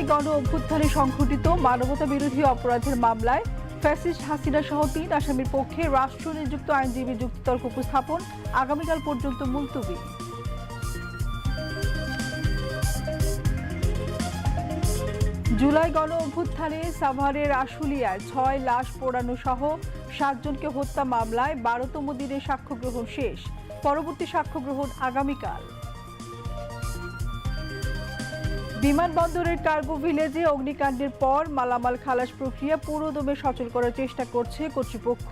জুলাই গণ অভ্যুত্থানে সংঘটিত মানবতা বিরোধী অপরাধের মামলায় ফ্যাসিস্ট হাসিনা সহ তিন আসামির পক্ষে রাষ্ট্র নিযুক্ত আইনজীবী যুক্তিতর্ক উপস্থাপন আগামীকাল পর্যন্ত মুলতবি। জুলাই গণ অভ্যুত্থানে সাভারের আশুলিয়ায় ছয় লাশ পোড়ানো সহ সাতজনকে হত্যা মামলায় বারোতম দিনে সাক্ষ্য গ্রহণ শেষ। পরবর্তী সাক্ষ্য গ্রহণ আগামীকাল। বিমানবন্দরের কার্গো ভিলেজে অগ্নিকাণ্ডের পর মালামাল খালাস প্রক্রিয়া পুরোদমে সচল করার চেষ্টা করছে কর্তৃপক্ষ।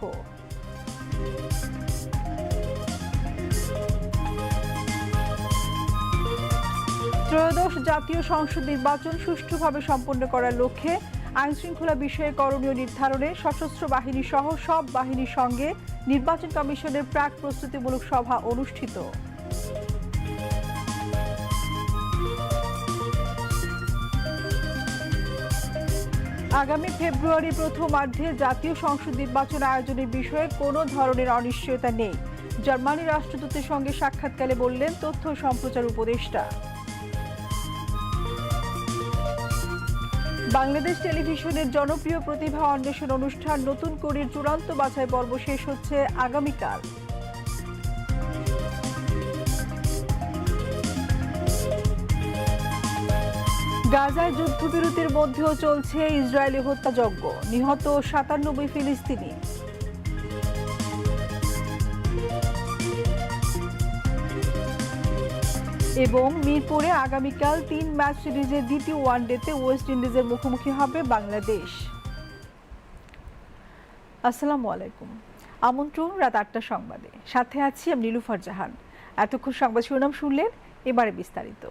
ত্রয়োদশ জাতীয় সংসদ নির্বাচন সুষ্ঠুভাবে সম্পন্ন করার লক্ষ্যে আইন শৃঙ্খলা বিষয়ে করণীয় নির্ধারণে সশস্ত্র বাহিনী সহ সব বাহিনীর সঙ্গে নির্বাচন কমিশনের প্রাক প্রস্তুতিমূলক সভা অনুষ্ঠিত। আগামী ফেব্রুয়ারি প্রথমার্ধে জাতীয় সংসদ নির্বাচন আয়োজনের বিষয়ে কোনো ধরনের অনিশ্চয়তা নেই। জার্মানি রাষ্ট্রদূতের সঙ্গে সাক্ষাৎকালে বললেন, তথ্য সম্প্রচার উপদেষ্টা। বাংলাদেশ টেলিভিশনের জনপ্রিয় প্রতিভা অন্বেষণ অনুষ্ঠান নতুন করে চূড়ান্ত বাছাই পর্ব শেষ হচ্ছে আগামীকাল। গাজায় যুদ্ধবিরতির মধ্যেও চলছে ইসরায়েলি হত্যাযজ্ঞ। নিহত সাতানব্বই ফিলিস্তিনি। এবং মিরপুরে আগামীকাল তিন ম্যাচ সিরিজের দ্বিতীয় ওয়ানডেতে ওয়েস্ট ইন্ডিজের মুখোমুখি হবে বাংলাদেশ। আসসালামু আলাইকুম। আমন্ত্রণ রাত আটটা সংবাদে। সাথে আছি আমি নীলুফার জাহান। এতক্ষণ সংবাদ শিরোনাম শুনলেন, এবারে বিস্তারিত।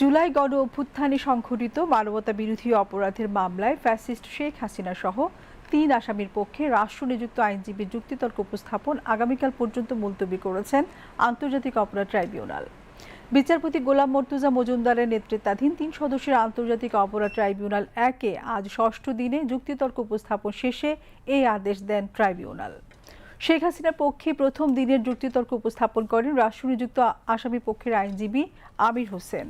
জুলাই গণ অভ্যুত্থানে সংঘটিত মানবতা বিরোধী অপরাধের মামলায় ফ্যাসিস্ট শেখ হাসিনা সহ তিন আসামির পক্ষে রাষ্ট্র নিযুক্ত আইনজীবী যুক্তিতর্ক উপস্থাপন আগামীকাল পর্যন্ত মুলতবি করেছেন আন্তর্জাতিক অপরাধ ট্রাইব্যুনাল। বিচারপতি গোলাম মর্তুজা মজুমদারের নেতৃত্বাধীন তিন সদস্যের আন্তর্জাতিক অপরাধ ট্রাইব্যুনাল একে আজ ষষ্ঠ দিনে যুক্তিতর্ক উপস্থাপন শেষে এই আদেশ দেন ট্রাইব্যুনাল। শেখ হাসিনার পক্ষে প্রথম দিনের যুক্তিতর্ক উপস্থাপন করেন রাষ্ট্র নিযুক্ত আসামি পক্ষের আইনজীবী আমির হোসেন।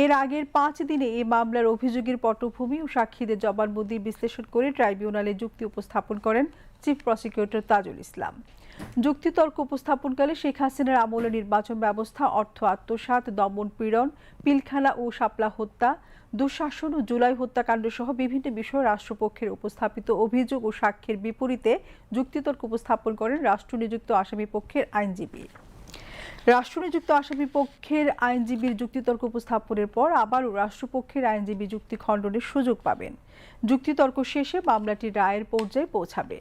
এর আগের পাঁচ দিনে এই মামলার অভিযোগের পটভূমি ও সাক্ষীদের জবানবন্দি বিশ্লেষণ করে ট্রাইব্যুনালে যুক্তি উপস্থাপন করেন চিফ প্রসিকিউটর তাজুল ইসলাম। যুক্তিতর্ক উপস্থাপনকালে শেখ হাসিনার আমলে নির্বাচন ব্যবস্থা, অর্থ আত্মসাৎ দমন পীড়ন, পিলখানা ও শাপলা হত্যা, দুঃশাসন ও জুলাই হত্যাকাণ্ড সহ বিভিন্ন বিষয়ে রাষ্ট্রপক্ষের উপস্থাপিত অভিযোগ ও সাক্ষ্যের বিপরীতে যুক্তিতর্ক উপস্থাপন করেন রাষ্ট্র নিযুক্ত আসামি পক্ষের আইনজীবী। রাষ্ট্রনিযুক্ত আসামি পক্ষের আইনজীবীর যুক্তিতর্ক উপস্থাপনের পর আবারও রাষ্ট্রপক্ষের আইনজীবী যুক্তি খণ্ডনের সুযোগ পাবেন। যুক্তিতর্ক শেষে মামলাটি রায়ের পর্যায়ে পৌঁছাবে।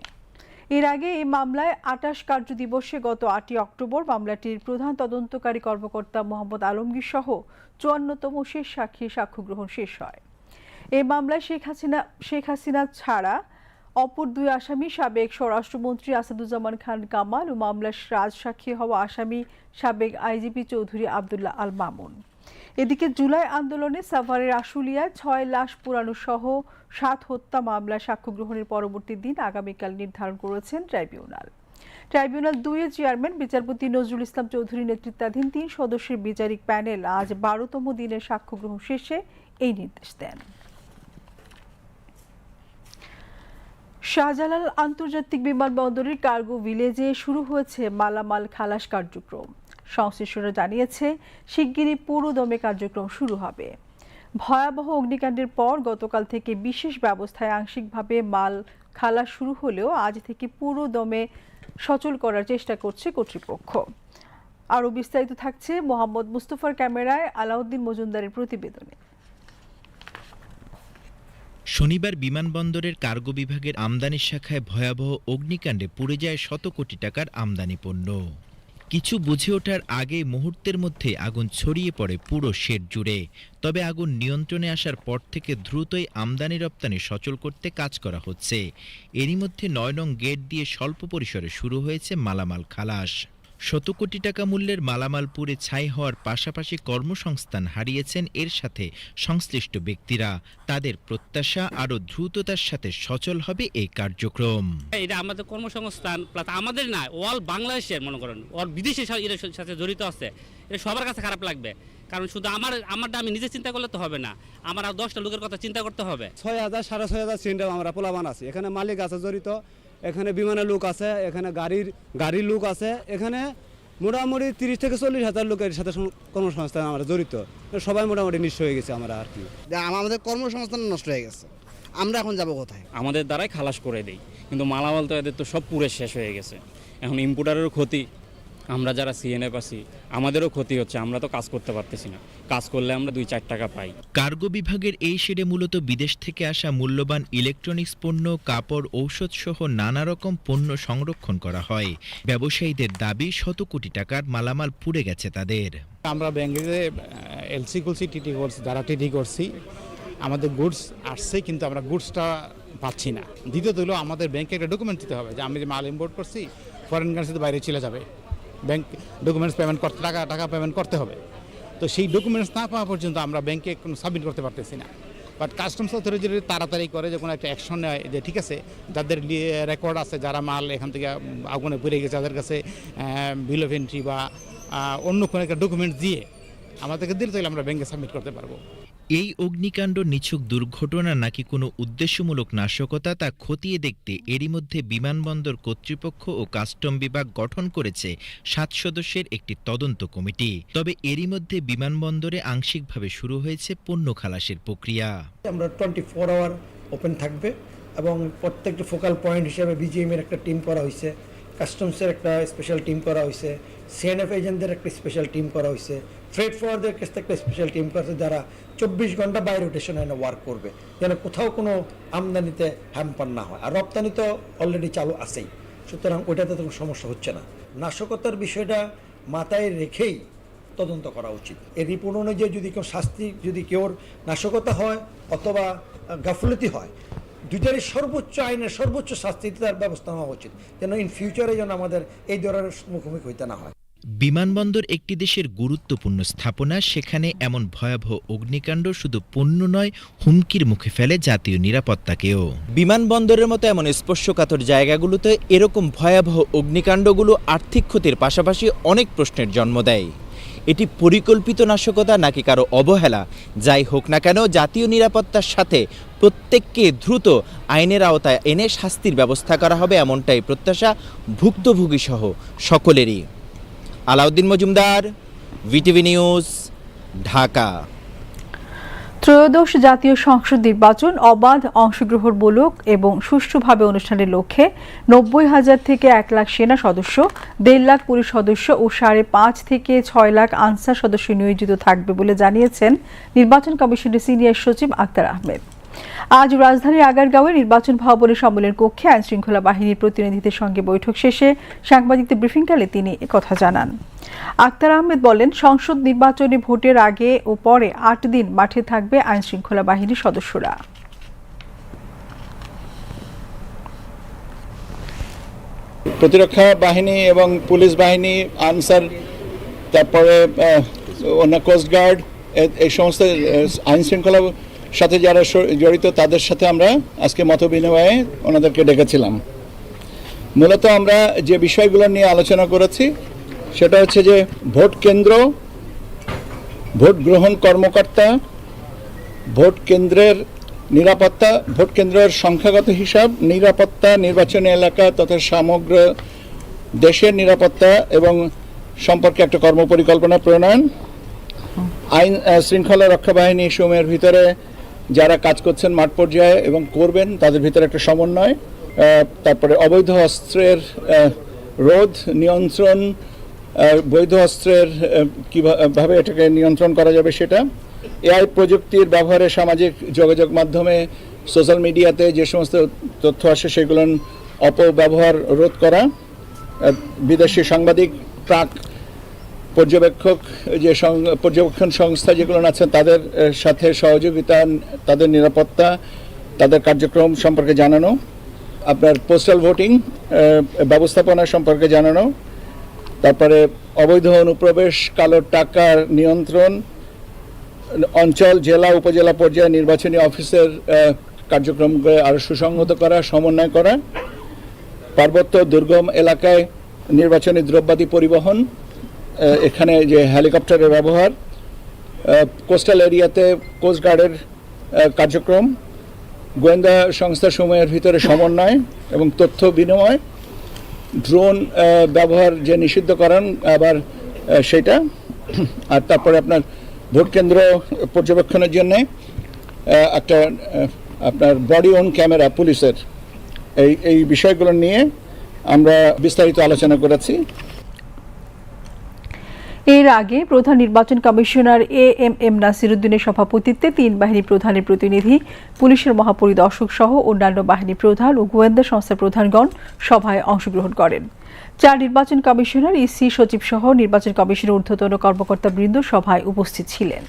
এর আগে এই মামলায় আটাশ কার্য দিবসে গত আটই অক্টোবর মামলাটির প্রধান তদন্তকারী কর্মকর্তা মোহাম্মদ আলমগীর সহ চুয়ান্নতম শেষ সাক্ষী সাক্ষ্য গ্রহণ শেষ হয়। এই মামলায় শেখ হাসিনা শেখ হাসিনা ছাড়া অপর দুই আসামি সাবেক স্বরাষ্ট্রমন্ত্রী আসাদুজ্জামান খান কামাল ও মামলার রাজসাক্ষী হওয়া আসামি সাবেক আইজিপি চৌধুরী আবদুল্লাহ আল মামুন। এদিকে জুলাই আন্দোলনে সাভারের আশুলিয়ায় ছয় লাশ পুরানো সহ সাত হত্যা মামলা সাক্ষ্য গ্রহণের পরবর্তী দিন আগামীকাল নির্ধারণ করেছেন ট্রাইব্যুনাল। ট্রাইব্যুনাল দুইয়ের চেয়ারম্যান বিচারপতি নজরুল ইসলাম চৌধুরী নেতৃত্বাধীন তিন সদস্যের বিচারিক প্যানেল আজ বারোতম দিনের সাক্ষ্য গ্রহণ শেষে এই নির্দেশ দেন। শাহজালাল আন্তর্জাতিক বিমানবন্দরের কার্গো ভিলেজে শুরু হয়েছে মালামাল খালাস কার্যক্রম। সংশ্লিষ্টরা জানিয়েছে, শিগগিরই পুরোদমে কার্যক্রম শুরু হবে। ভয়াবহ অগ্নিকাণ্ডের পর গতকাল থেকে বিশেষ ব্যবস্থায় আংশিকভাবে মাল খালাস শুরু হলেও আজ থেকে পুরো দমে সচল করার চেষ্টা করছে কর্তৃপক্ষ। আরও বিস্তারিত থাকছে মোহাম্মদ মুস্তফার ক্যামেরায় আলাউদ্দিন মজুমদারের প্রতিবেদনে। শনিবার বিমানবন্দরের কার্গো বিভাগের আমদানি শাখায় ভয়াবহ অগ্নিকাণ্ডে পুড়ে যায় শত কোটি টাকার আমদানি পণ্য। কিছু বুঝে ওঠার আগে মুহূর্তের মধ্যে আগুন ছড়িয়ে পড়ে পুরো শেড জুড়ে। তবে আগুন নিয়ন্ত্রণে আসার পর থেকে দ্রুতই আমদানি রপ্তানি সচল করতে কাজ করা হচ্ছে। এরই মধ্যে নয় নং গেট দিয়ে স্বল্প পরিসরে শুরু হয়েছে মালামাল খালাস। শত কোটি টাকা মূল্যের মালামাল পুড়ে ছাই হওয়ার পাশাপাশি কর্মসংস্থান হারিয়েছেন এর সাথে সংশ্লিষ্ট ব্যক্তিরা। তাদের প্রত্যাশা আরও দ্রুততার সাথে সচল হবে এই কার্যক্রম। এটা আমাদের কর্মসংস্থান প্লাস আমাদের না অল বাংলাদেশের মনে করেন ওর বিদেশি সা- এর সাথে জড়িত আছে। এটা সবার কাছে খারাপ লাগবে কারণ শুধু আমার আমারটা আমি নিজে চিন্তা করলে তো হবে না আমার আর দশটা লোকের কথা চিন্তা করতে হবে। ছয় হাজার সাড়ে ছয় হাজার সিলিন্ডার আমরা পোলাবান আছি এখানে মালিক আছে জড়িত এখানে বিমানের লোক আছে এখানে গাড়ির গাড়ির লোক আছে এখানে মোটামুটি তিরিশ থেকে চল্লিশ হাজার লোকের সাথে কর্মসংস্থান আমরা জড়িত। সবাই মোটামুটি নিঃস্ব হয়ে গেছে আমরা আর কি। আমাদের কর্মসংস্থান নষ্ট হয়ে গেছে। আমরা এখন যাব কোথায়? আমাদের দ্বারাই খালাস করে দিই। কিন্তু মালামাল তো এদের তো সব পুরে শেষ হয়ে গেছে। এখন ইম্পোর্টারেরও ক্ষতি। আমরা যারা সিএনএফ আছি আমাদেরও ক্ষতি হচ্ছে আমরা তো কাজ করতে পারতেছি না। কাজ করলে আমরা দুই চার টাকা পাই। কার্গো বিভাগের এই শেডে মূলত বিদেশ থেকে আসা মূল্যবান ইলেকট্রনিক্স পণ্য কাপড় ঔষধ সহ নানা রকম পণ্য সংরক্ষণ করা হয়। ব্যবসায়ীদের দাবি শত কোটি টাকার মালামাল পুড়ে গেছে তাদের। আমরা ব্যাংকে এলসি করছি টিটি করছি যারা টিটি করছি আমাদের গুডস আসছে কিন্তু আমরা গুডসটা পাচ্ছি না। দ্বিতীয়ত হলো আমাদের ব্যাংকে একটা ডকুমেন্ট দিতে হবে যে আমি যে মাল ইম্পোর্ট করছি ফরেন কারেন্সিতে বাইরে চলে যাবে। ব্যাংক ডকুমেন্টস পেমেন্ট করতে, টাকা টাকা পেমেন্ট করতে হবে। তো সেই ডকুমেন্টস না পাওয়া পর্যন্ত আমরা ব্যাংকে কোনো সাবমিট করতে পারতেছি না। বাট কাস্টমস অথরিটি যদি তাড়াতাড়ি করে যে কোনো একটা অ্যাকশন নেয় যে ঠিক আছে, যাদের রেকর্ড আছে, যারা মাল এখান থেকে আগুনে পুড়ে গেছে তাদের কাছে বিল অফ এন্ট্রি বা অন্য কোনো একটা ডকুমেন্ট দিয়ে, আমাদেরকে দিলে তাহলে আমরা ব্যাংকে সাবমিট করতে পারব। এই অগ্নিকাণ্ড নিছক দুর্ঘটনা নাকি কোনো উদ্দেশ্যমূলক নাশকতা তা খতিয়ে দেখতে এরই মধ্যে বিমানবন্দর কর্তৃপক্ষ ও কাস্টম বিভাগ গঠন করেছে সাত সদস্যের একটি তদন্ত কমিটি। তবে এরই মধ্যে বিমানবন্দরে আংশিকভাবে শুরু হয়েছে পণ্য খালাসের প্রক্রিয়া। আমরা টোয়েন্টি ফোর আওয়ার ওপেন থাকবে এবং প্রত্যেকটি ফোকাল পয়েন্ট হিসেবে বিজিএম এর একটা টিম করা হয়েছে কাস্টমসের একটা স্পেশাল টিম করা হয়েছে সিএনএফ এজেন্টদের একটা স্পেশাল টিম করা হয়েছে ফ্রেড ফরওয়ার্ডদের কাছ থেকে স্পেশাল টিম করা হয়েছে যারা চব্বিশ ঘণ্টা বাই রোটেশন এনে ওয়ার্ক করবে। যেন কোথাও কোনো আমদানিতে হ্যাম্পার না হয়। আর রপ্তানি তো অলরেডি চালু আছেই। সুতরাং ওইটাতে তো সমস্যা হচ্ছে না। নাশকতার বিষয়টা মাথায় রেখেই তদন্ত করা উচিত। এই রিপোর্ট অনুযায়ী যদি কেউ শাস্তি, যদি কেউর নাশকতা হয় অথবা গাফলতি হয়, দুইটারই সর্বোচ্চ আইনের সর্বোচ্চ শাস্তি তার ব্যবস্থা নেওয়া উচিত। যেন ইন ফিউচারে যেন আমাদের এই ধরনের মুখোমুখি হইতে না হয়। বিমানবন্দর একটি দেশের গুরুত্বপূর্ণ স্থাপনা, সেখানে এমন ভয়াবহ অগ্নিকাণ্ড শুধু পণ্য নয়, হুমকির মুখে ফেলে জাতীয় নিরাপত্তাকেও। বিমানবন্দরের মতো এমন স্পর্শকাতর জায়গাগুলোতে এরকম ভয়াবহ অগ্নিকাণ্ডগুলো আর্থিক ক্ষতির পাশাপাশি অনেক প্রশ্নের জন্ম দেয়। এটি পরিকল্পিত নাশকতা নাকি কারও অবহেলা? যাই হোক না কেন, জাতীয় নিরাপত্তার সাথে প্রত্যেককে দ্রুত আইনের আওতায় এনে শাস্তির ব্যবস্থা করা হবে এমনটাই প্রত্যাশা ভুক্তভোগী সহ সকলেরই। Alauddin Majumdar, BTV news, Dhaka. ত্রয়োদশ জাতীয় সংসদ নির্বাচন অবাধ অংশগ্রহণ অংশগ্রহণমূলক এবং সুষ্ঠুভাবে অনুষ্ঠানের লক্ষ্যে নব্বই হাজার থেকে এক লাখ সেনা সদস্য, দেড় লাখ পুলিশ সদস্য ও সাড়ে পাঁচ থেকে ছয় লাখ আনসার সদস্য নিয়োজিত থাকবে বলে জানিয়েছেন নির্বাচন কমিশনের সিনিয়র সচিব আক্তার আহমেদ। আজ রাজধানীর আগারগাঁওয়ে নির্বাচন ভবনের সম্মেলন কক্ষে আইন শৃঙ্খলা বাহিনীর প্রতিনিধিদের সঙ্গে বৈঠক শেষে সাংবাদিকদের ব্রিফিংকালে তিনি একথা জানান। আক্তার আহমেদ বলেন, সংসদ নির্বাচনে ভোটের আগে ও পরে আট দিন মাঠে থাকবে আইন শৃঙ্খলা বাহিনীর সদস্যরা। প্রতিরক্ষা বাহিনী এবং পুলিশ বাহিনী, আনসার, তারপরে অন্য কোস্টগার্ড এই সমস্ত আইন শৃঙ্খলার সাথে যারা জড়িত, তাদের সাথে আমরা আজকে মত বিনিময়ে ওনাদেরকে ডেকেছিলাম। মূলত আমরা যে বিষয়গুলো নিয়ে আলোচনা করেছি, সেটা হচ্ছে যে ভোট কেন্দ্র, ভোট গ্রহণ কর্মকর্তা, ভোট কেন্দ্রের নিরাপত্তা, ভোট কেন্দ্রের সংখ্যাগত হিসাব, নিরাপত্তা, নির্বাচনী এলাকা তথা সমগ্র দেশের নিরাপত্তা এবং সম্পর্কে একটা কর্মপরিকল্পনা প্রণয়ন, আইন শৃঙ্খলা রক্ষা বাহিনী সমূহের ভিতরে যারা কাজ করছেন মাঠ পর্যায়ে এবং করবেন, তাদের ভিতরে একটা সমন্বয় তারপরে অবৈধ অস্ত্রের রোধ, নিয়ন্ত্রণ বৈধ অস্ত্রের কীভাবে এটাকে নিয়ন্ত্রণ করা যাবে সেটা, এআই প্রযুক্তির ব্যবহারে সামাজিক যোগাযোগ মাধ্যমে, সোশ্যাল মিডিয়াতে যে সমস্ত তথ্য আসে সেগুলোর অপব্যবহার রোধ করা বিদেশি সাংবাদিক প্রাক পর্যবেক্ষক, যে পর্যবেক্ষণ সংস্থা যেগুলো আছেন তাদের সাথে সহযোগিতা, তাদের নিরাপত্তা, তাদের কার্যক্রম সম্পর্কে জানানো, আপনার পোস্টাল ভোটিং ব্যবস্থাপনা সম্পর্কে জানানো, তারপরে অবৈধ অনুপ্রবেশ, কালো টাকার নিয়ন্ত্রণ, অঞ্চল, জেলা, উপজেলা পর্যায়ে নির্বাচনী অফিসের কার্যক্রমকে আরও সুসংহত করা, সমন্বয় করা, পার্বত্য দুর্গম এলাকায় নির্বাচনী দ্রব্যাদি পরিবহন এখানে যে হেলিকপ্টারের ব্যবহার কোস্টাল এরিয়াতে কোস্টগার্ডের কার্যক্রম, গোয়েন্দা সংস্থাসমূহের ভিতরে সমন্বয় এবং তথ্য বিনিময় ড্রোন ব্যবহার যে নিষিদ্ধকরণ, আবার সেটা, আর তারপরে আপনার ভোট কেন্দ্র পর্যবেক্ষণের জন্যে একটা আপনার বডি অন ক্যামেরা পুলিশের, এই এই বিষয়গুলো নিয়ে আমরা বিস্তারিত আলোচনা করেছি। এর আগে প্রধান নির্বাচন কমিশনার এ এম এম নাসিরুদ্দিনের সভাপতিত্বে তিন বাহিনী প্রধানের প্রতিনিধি, পুলিশের মহাপরিদর্শক সহ অন্যান্য বাহিনী প্রধান ও গোয়েন্দা সংস্থার প্রধানগণ সভায় অংশগ্রহণ করেন। চার নির্বাচন কমিশনার, ইসি সচিব সহ নির্বাচন কমিশনের ঊর্ধ্বতন কর্মকর্তাবৃন্দ সভায় উপস্থিত ছিলেন।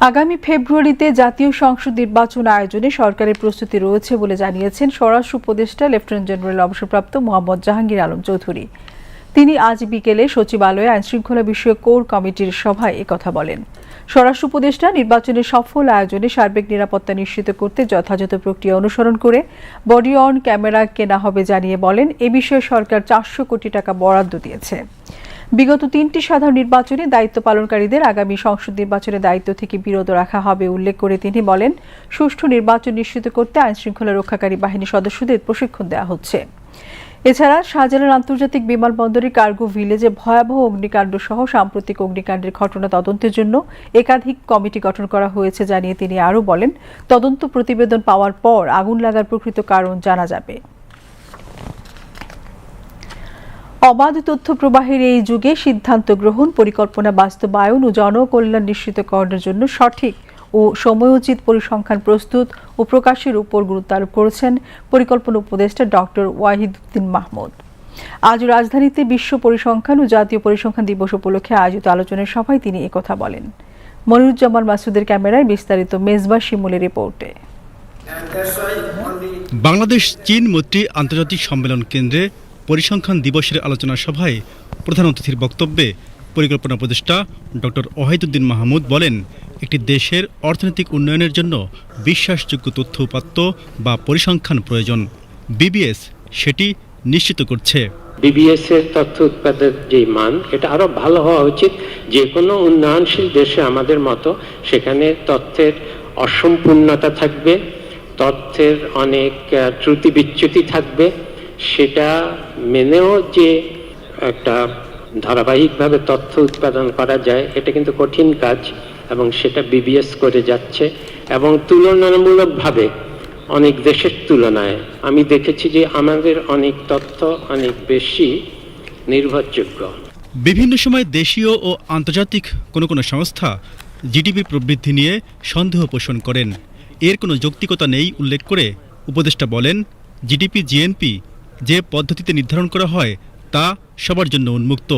আগামী ফেব্রুয়ারিতে জাতীয় সংসদ নির্বাচন আয়োজনে সরকারের প্রস্তুতি রয়েছে বলে জানিয়েছেন স্বরাষ্ট্র উপদেষ্টা লেফটেন্যান্ট জেনারেল অবসরপ্রাপ্ত মোহাম্মদ জাহাঙ্গীর আলম চৌধুরী। তিনি আজ বিকেলে সচিবালয়ে আইনশৃঙ্খলা বিষয়ক কোর কমিটির সভায় একথা বলেন। স্বরাষ্ট্র উপদেষ্টা নির্বাচনের সফল আয়োজনে সার্বিক নিরাপত্তা নিশ্চিত করতে যথাযথ প্রক্রিয়া অনুসরণ করে বডি অন ক্যামেরা কেনা হবে জানিয়ে বলেন, এ বিষয়ে সরকার চারশো কোটি টাকা বরাদ্দ দিয়েছে। বিগত তিনটি সাধারণ নির্বাচনে দায়িত্ব পালনকারীদের আগামী সংসদ নির্বাচনে দায়িত্ব থেকে বিরত রাখা হবে উল্লেখ করে তিনি বলেন, সুষ্ঠু নির্বাচন নিশ্চিত করতে আইনশৃঙ্খলা রক্ষাকারী বাহিনী সদস্যদের প্রশিক্ষণ দেওয়া হচ্ছে। এছাড়া শাহজালাল আন্তর্জাতিক বিমানবন্দরের কার্গো ভিলেজে ভয়াবহ অগ্নিকাণ্ড সহ সাম্প্রতিক অগ্নিকাণ্ডের ঘটনা তদন্তের জন্য একাধিক কমিটি গঠন করা হয়েছে জানিয়ে তিনি আরও বলেন, তদন্ত প্রতিবেদন পাওয়ার পর আগুন লাগার প্রকৃত কারণ জানা যাবে। অবাধ তথ্য প্রবাহের এই যুগে সিদ্ধান্ত গ্রহণ পরিকল্পনা বাস্তবায়ন ও জনকল্যাণ নিশ্চিতকরণের জন্য সঠিক ও সময়োচিত পরিসংখ্যান প্রস্তুত ও প্রকাশের উপর গুরুত্ব আরোপ করেছেন পরিকল্পনা উপদেষ্টা ডক্টর ওয়াহিদুদ্দিন মাহমুদ। আজ রাজধানীতে বিশ্ব পরিসংখ্যান ও জাতীয় পরিসংখ্যান দিবস উপলক্ষে আয়োজিত আলোচনার সভায় তিনি একথা বলেন। মনিরুজ্জামান মাসুদের ক্যামেরায় বিস্তারিত মেজবা শিমুলের রিপোর্টে। বাংলাদেশ চীন মৈত্রী আন্তর্জাতিক সম্মেলন কেন্দ্রে পরিসংখ্যান দিবসের আলোচনা সভায় প্রধান অতিথির বক্তব্যে পরিকল্পনা উপদেষ্টা ডক্টর ওয়াহিদুদ্দিন মাহমুদ বলেন, একটি দেশের অর্থনৈতিক উন্নয়নের জন্য বিশ্বাসযোগ্য তথ্য উপাত্ত বা পরিসংখ্যান প্রয়োজন। বিবিএস সেটি নিশ্চিত করছে। বিবিএস এর তথ্য উৎপাদনের যে মান, এটা আরও ভালো হওয়া উচিত। যে কোনো উন্নয়নশীল দেশে আমাদের মতো সেখানে তথ্যের অসম্পূর্ণতা থাকবে, তথ্যের অনেক ত্রুটি বিচ্যুতি থাকবে। সেটা মেনেও যে একটা ধারাবাহিকভাবে তথ্য উৎপাদন করা যায়, এটা কিন্তু কঠিন কাজ এবং সেটা বিবিএস করে যাচ্ছে এবং তুলনামূলকভাবে অনেক দেশের তুলনায় আমি দেখেছি যে আমাদের অনেক তথ্য অনেক বেশি নির্ভরযোগ্য। বিভিন্ন সময় দেশীয় ও আন্তর্জাতিক কোনো কোনো সংস্থা জিডিপি প্রবৃদ্ধি নিয়ে সন্দেহ পোষণ করেন। এর কোনো যৌক্তিকতা নেই উল্লেখ করে উপদেষ্টা বলেন জিডিপি জিএনপি যে পদ্ধতিতে নির্ধারণ করা হয় তা সবার জন্য উন্মুক্ত।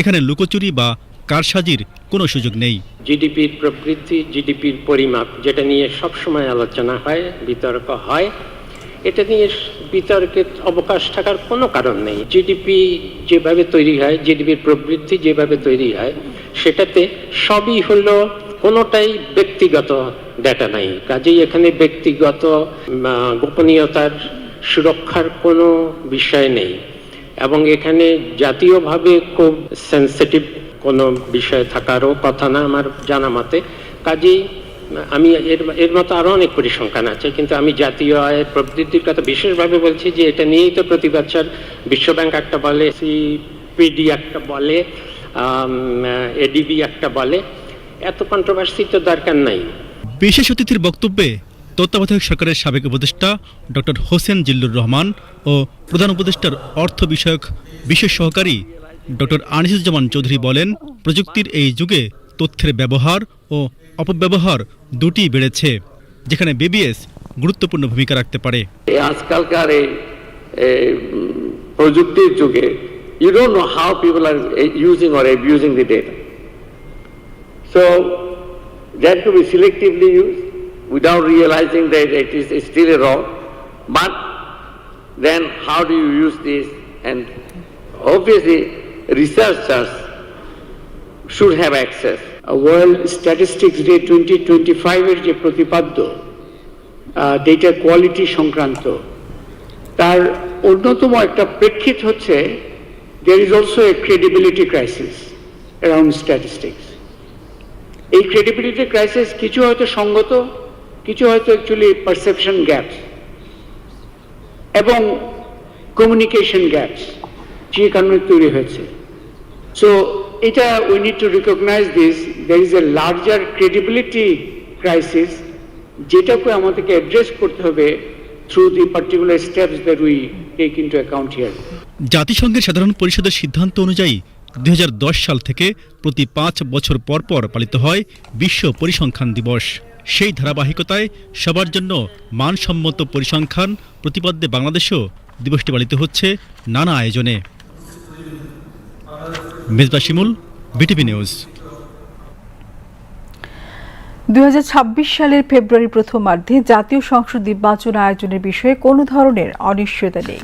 এখানে লুকোচুরি বা কারসাজির কোনো সুযোগ নেই। জিডিপির প্রবৃদ্ধি জিডিপির পরিমাপ, যেটা নিয়ে সব সময় আলোচনা হয়, বিতর্ক হয়, এটা নিয়ে বিতর্কের অবকাশ থাকার কোনো কারণ নেই। জিডিপি যেভাবে তৈরি হয়, জিডিপির প্রবৃদ্ধি যেভাবে তৈরি হয়, সেটাতে সবই হলো কোনোটাই ব্যক্তিগত ডেটা নাই। কাজেই এখানে ব্যক্তিগত গোপনীয়তার সুরক্ষার কোনো বিষয় নেই। এবং এখানে জাতীয়ভাবে খুব সেন্সিটিভ কোনো বিষয় থাকারও কথা না আমার জানা মতে। কাজেই আমি এর এর মতো আরও অনেক পরিসংখ্যান আছে, কিন্তু আমি জাতীয় আয়ের প্রবৃদ্ধির কথা বিশেষভাবে বলছি যে এটা নিয়েই তো প্রতি বছর বিশ্বব্যাংক একটা বলে সিপিডি একটা বলে এডিবি একটা বলে। এত কন্ট্রোভার্সি তো দরকার নাই। বিশেষ অতিথির বক্তব্যে তত্ত্বাবধায়ক সরকারের সাবেক উপদেষ্টা ডক্টর হোসেন জিল্লুর রহমান ও প্রধান উপদেষ্টার অর্থ বিষয়ক বিশেষ সহকারী ডক্টর আনিসুজ্জামান চৌধুরী বলেন, প্রযুক্তির এই যুগে তথ্যের ব্যবহার ও অপব্যবহার দুটি বেড়েছে, যেখানে বিবিএস গুরুত্বপূর্ণ ভূমিকা রাখতে পারে। আজকালকার এই প্রযুক্তির যুগে data so that to be selectively use without realising that it is still a wrong then how do you use this? And obviously, researchers should have access. World statistics day twenty twenty ফাইভের যে প্রতিপাদ্য data quality সংক্রান্ত তার অন্যতম একটা প্রেক্ষিত হচ্ছে there is also a credibility crisis around statistics এই ক্রেডিবিলিটি ক্রাইসিস কিছু হয়তো সঙ্গত কিছু হয়তো অ্যাকচুয়ালি পারসেপশন গ্যাপস এবং কমিউনিকেশন গ্যাপস যে কারণে তৈরি হয়েছে। সো এটা we need to recognise this there is a larger credibility crisis যেটাকে আমাদেরকে অ্যাড্রেস করতে হবে through the particular steps that we take into account here জাতিসংঘের সাধারণ পরিষদের সিদ্ধান্ত অনুযায়ী দু হাজার দশ সাল থেকে প্রতি পাঁচ বছর পর পর পালিত হয় বিশ্ব পরিসংখ্যান দিবস। সেই ধারাবাহিকতায় সবার জন্য মানসম্মত পরিসংখ্যান প্রতিপাদ্যে বাংলাদেশেও দিবসটি পালিত হচ্ছে নানা আয়োজনে। Mezba Shimul, BTV news. দুই হাজার ছাব্বিশ সালের ফেব্রুয়ারি প্রথমার্ধে জাতীয় সংসদ নির্বাচন আয়োজনের বিষয়ে কোনো ধরনের অনিশ্চয়তা নেই।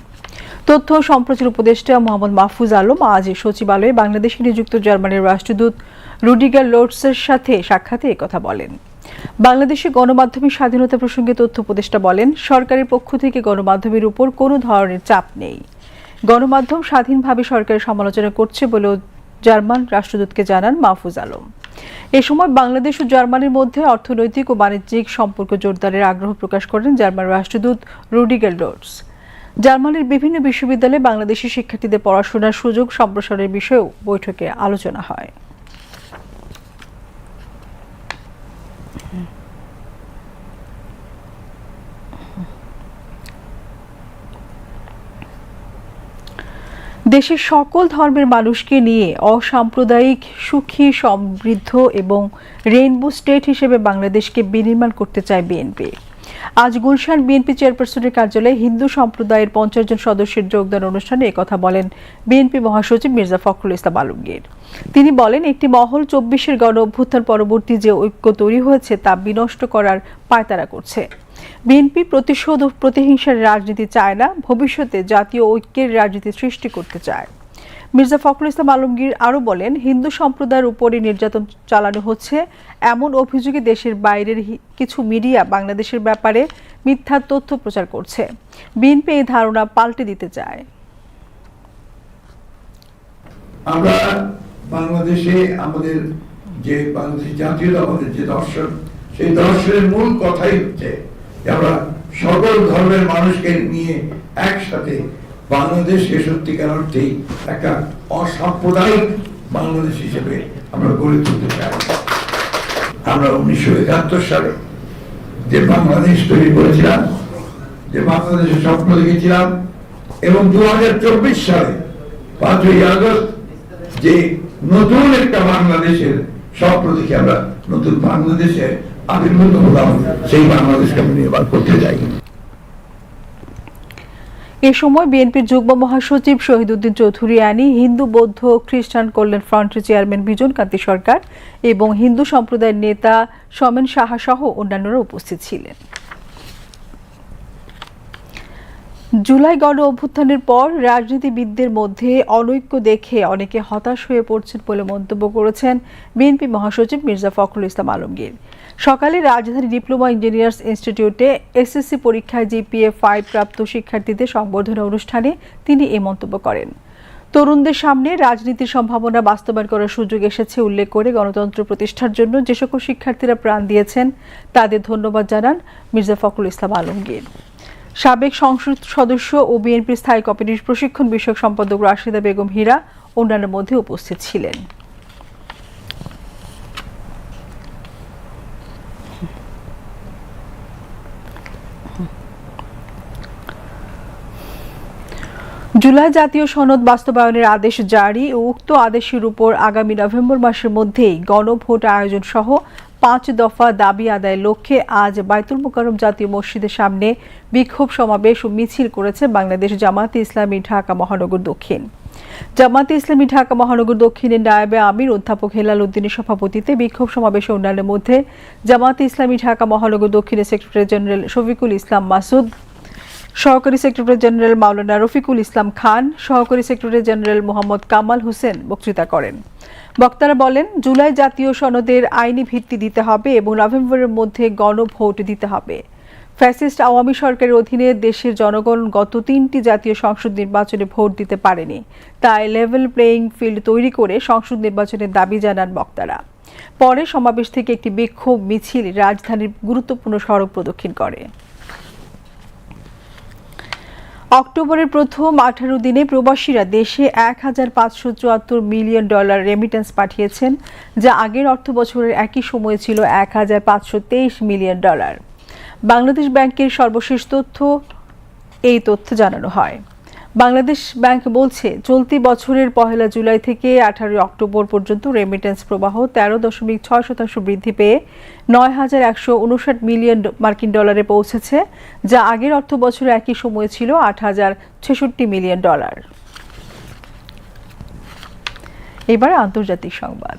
তথ্য সম্প্রচার উপদেষ্টা মোহাম্মদ মাহফুজ আলম আজ সচিবালয়ে বাংলাদেশে নিযুক্ত জার্মানির রাষ্ট্রদূত রুডিগার লোটসের সাথে সাক্ষাতে একথা বলেন। বাংলাদেশে গণমাধ্যমের স্বাধীনতা প্রসঙ্গে তথ্য উপদেষ্টা বলেন, সরকারের পক্ষ থেকে গণমাধ্যমের উপর কোনো ধরনের চাপ নেই। গণমাধ্যম স্বাধীনভাবে সরকারের সমালোচনা করছে বলেও জার্মান রাষ্ট্রদূতকে জানান মাহফুজ আলম। এ সময় বাংলাদেশ ও জার্মানির মধ্যে অর্থনৈতিক ও বাণিজ্যিক সম্পর্ক জোরদারের আগ্রহ প্রকাশ করেন জার্মান রাষ্ট্রদূত রুডিগার ডোর্স জার্মানির বিভিন্ন বিশ্ববিদ্যালয়ে বাংলাদেশি শিক্ষার্থীদের পড়াশোনার সুযোগ সম্প্রসারণের বিষয়েও বৈঠকে আলোচনা হয়। দেশের সকল ধর্মের মানুষকে নিয়ে অসাম্প্রদায়িক, সুখী, সমৃদ্ধ এবং রেইনবো স্টেট হিসেবে বাংলাদেশকে বিনির্মাণ করতে চায় বিএনপি। আজ গুলশান বিএনপি চেয়ারপারসনের কার্যালয়ে হিন্দু সম্প্রদায়ের পঞ্চাশ জন সদস্যের যোগদান অনুষ্ঠানে একথা বলেন বিএনপি মহাসচিব মির্জা ফখরুল ইসলাম আলমগীর। তিনি বলেন, একটি মহল চব্বিশের গণ অভ্যুত্থান পরবর্তী যে ঐক্য তৈরি হয়েছে তা বিনষ্ট করার পায়তারা করছে। বিএনপি প্রতিশোধ ও প্রতিহিংসার রাজনীতি চায় না, ভবিষ্যতে জাতীয় ঐক্যের রাজনীতি সৃষ্টি করতে চায়। মির্জা ফখরুল ইসলাম আলমগীর আরও বলেন, হিন্দু সম্প্রদায়ের উপরে নির্যাতন চালানো হচ্ছে। এমন অভিযোগে দেশের বাইরের কিছু মিডিয়া বাংলাদেশের ব্যাপারে মিথ্যা তথ্য প্রচার করছে। বিএনপি এই ধারণা পাল্টে দিতে চায়। আমরা বাংলাদেশে আমাদের যে বাংলাদেশ জাতীয়তাবাদের যে দর্শন, সেই দর্শনের মূল কথাই হচ্ছে আমরা সকল ধর্মের মানুষকে নিয়ে একসাথে বাংলাদেশকে সত্যিকার অর্থেই একটা অসাম্প্রদায়িক বাংলাদেশ হিসেবে আমরা গড়ে তুলতে চাই। আমরা উনিশশো একাত্তর সালে যে বাংলাদেশ তৈরি করেছিলাম, যে বাংলাদেশের স্বপ্ন দেখেছিলাম এবং দু হাজার চব্বিশ সালে পাঁচই আগস্ট যে নতুন একটা বাংলাদেশের স্বপ্ন দেখে আমরা নতুন বাংলাদেশের আবির্ভূত হলাম, সেই বাংলাদেশকে আমি নির্মাণ করতে চাই। এ সময় বিএনপির যুগ্ম মহাসচিব শহীদুদ্দিন চৌধুরী আনি, হিন্দু, বৌদ্ধ, খ্রিস্টান কল্যাণ ফ্রন্টের চেয়ারম্যান বিজন কান্তি সরকার এবং হিন্দু সম্প্রদায়ের নেতা সমেন সাহা সহ অন্যান্যরা উপস্থিত ছিলেন। জুলাই গণ অভ্যুত্থানের পর রাজনীতিবিদদের মধ্যে অনৈক্য দেখে অনেকে হতাশ হয়ে পড়ছেন বলে মন্তব্য করেছেন বিএনপি মহাসচিব মির্জা ফখরুল ইসলাম আলমগীর। সকালে রাজধানী ডিপ্লোমা ইঞ্জিনিয়ার্স ইনস্টিটিউটে এসএসসি পরীক্ষায় জিপিএ ফাইভ প্রাপ্ত শিক্ষার্থীদের সংবর্ধনা অনুষ্ঠানে তিনি এ মন্তব্য করেন। তরুণদের সামনে রাজনীতির সম্ভাবনা বাস্তবায়ন করার সুযোগ এসেছে উল্লেখ করে গণতন্ত্র প্রতিষ্ঠার জন্য যে সকল শিক্ষার্থীরা প্রাণ দিয়েছেন, তাদের ধন্যবাদ জানান মির্জা ফখরুল ইসলাম আলমগীর। সাবেক সংসদ সদস্য ও বিএনপির স্থায়ী কমিটির প্রশিক্ষণ বিষয়ক সম্পাদক রাশিদা বেগম হীরা অন্যান্যের মধ্যে উপস্থিত ছিলেন। জুলাই জাতীয় সনদ বাস্তবায়নের আদেশ জারি ও উক্ত আদেশের উপর আগামী নভেম্বর মাসের মধ্যেই গণভোট আয়োজন সহ পাঁচ দফা দাবি আদায়ের লক্ষ্যে আজ বাইতুল মোকারম জাতীয় মসজিদের সামনে বিক্ষোভ সমাবেশ ও মিছিল করেছে বাংলাদেশ জামাতে ইসলামী ঢাকা মহানগর দক্ষিণ। জামাতে ইসলামী ঢাকা মহানগর দক্ষিণের নায়েবে আমির অধ্যাপক হেলাল উদ্দিনের সভাপতিতে বিক্ষোভ সমাবেশে অন্যান্যের মধ্যে জামাতে ইসলামী ঢাকা মহানগর দক্ষিণের সেক্রেটারি জেনারেল শফিকুল ইসলাম মাসুদ সহকারী সেক্রেটারি জেনারেল মাওলানা রফিকুল ইসলাম খান, সহকারী সেক্রেটারি জেনারেল মোহাম্মদ কামাল হোসেন বক্তৃতা করেন। বক্তারা বলেন, জুলাই জাতীয় সনদের আইনি ভিত্তি দিতে হবে এবং নভেম্বরের মধ্যে গণভোট দিতে হবে। ফ্যাসিস্ট আওয়ামী সরকারের অধীনে দেশের জনগণ গত তিনটি জাতীয় সংসদ নির্বাচনে ভোট দিতে পারেনি। তাই লেভেল প্লেয়িং ফিল্ড তৈরি করে সংসদ নির্বাচনের দাবি জানান বক্তারা। পরে সমাবেশ থেকে একটি বিক্ষোভ মিছিল রাজধানীর গুরুত্বপূর্ণ সড়ক প্রদক্ষিণ করে। অক্টোবরের প্রথম আঠারো দিনে প্রবাসীরা দেশে এক হাজার পাঁচশো চুয়াত্তর মিলিয়ন ডলার রেমিটেন্স পাঠিয়েছেন, যা আগের অর্থ বছরের একই সময়ে ছিল এক হাজার পাঁচশো তেইশ মিলিয়ন ডলার। বাংলাদেশ ব্যাংকের সর্বশেষ তথ্য, এই তথ্য জানানো হয়। বাংলাদেশ ব্যাংক বলছে, চলতি বছরের পহেলা জুলাই থেকে আঠারোই অক্টোবর পর্যন্ত রেমিটেন্স প্রবাহ তেরো দশমিক ছয় শতাংশ বৃদ্ধি পেয়ে নয় হাজার একশো উনষাট মিলিয়ন মার্কিন ডলারে পৌঁছেছে, যা আগের অর্থ বছরে একই সময়ে ছিল আট হাজার ছেষট্টি মিলিয়ন ডলার এবার আন্তর্জাতিক সংবাদ।